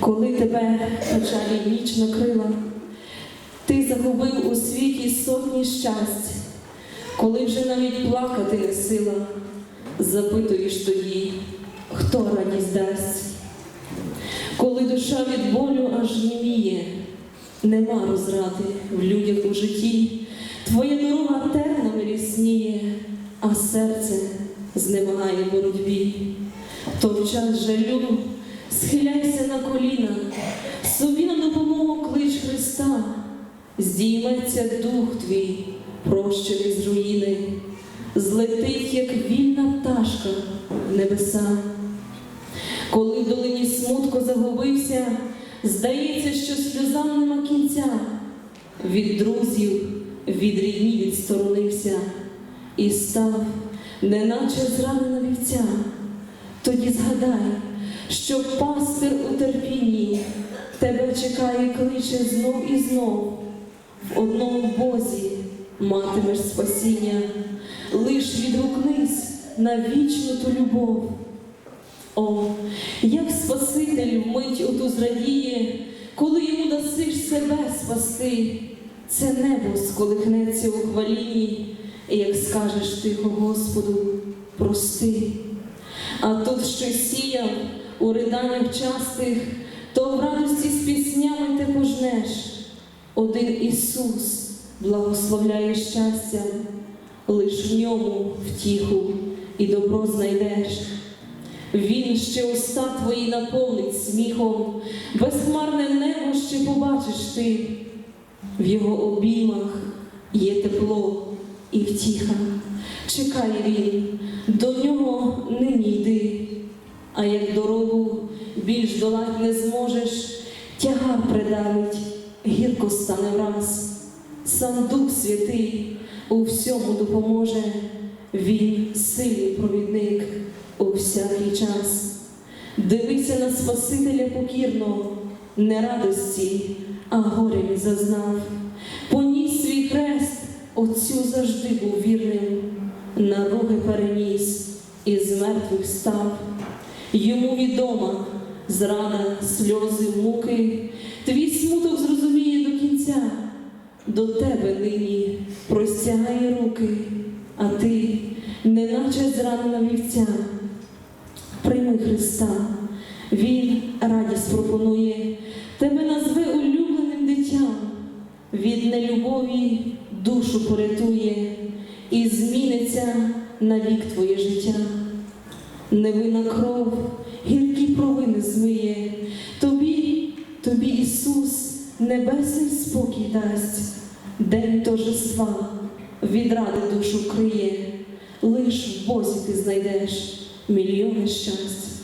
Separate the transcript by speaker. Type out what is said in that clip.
Speaker 1: коли тебе печалі ніч накрила, ти загубив у світі сотні щастя, коли вже навіть плакати не сила, запитуєш тоді, хто радість дасть. Коли душа від болю аж німіє, нема розради в людях у житті, твоя дорога тернами рісніє, а серце знемагає боротьбі. То в час жалю схиляйся на коліна, собі на допомогу клич Христа, здійметься дух твій, прощений з руїни, злетить, як вільна пташка в небеса. Коли в долині смутку загубився, здається, що сльозам нема кінця. Від друзів, від рідні відсторонився і став, неначе зранена вівця. Тоді згадай, що пастир у терпінні тебе чекає, кличе знов і знов. В одному Бозі матимеш спасіння, лиш відгукнись на вічну ту любов. О, як Спаситель вмить оту зрадіє, коли йому дасиш себе спасти, це небо сколихнеться у хвалінні, як скажеш тихо Господу, прости. А тут щось сіяв у риданнях частих, то в радості з піснями ти пожнеш. Один Ісус благословляє щастям, лиш в ньому втіху і добро знайдеш. Він ще уста твої наповнить сміхом, безхмарне небо ще побачиш ти. В його обіймах є тепло і втіха. Чекає він, до нього нині йди, а як дорогу більш не зможеш, тягар придавить, гірко стане враз. Сам Дух Святий у всьому допоможе, він сильний провідник у всякий час. Дивися на Спасителя покірно, не радості, а горя він зазнав. Поніс свій хрест, Отцю завжди був вірним, на руги переніс і з мертвих став. Йому відома зрада, сльози, муки, твій смуток зрозуміє до кінця. До тебе нині простягає руки, а ти, неначе зранена вівця. Прийми Христа, Він радість пропонує, тебе назве улюбленим дитям, від нелюбові душу порятує і зміниться навік твоє життя. Невинна кров, гіркі провини змиє, тобі, тобі Ісус небесний спокій дасть, день торжества відради душу криє, лиш в Бозі ти знайдеш мільйони щастя.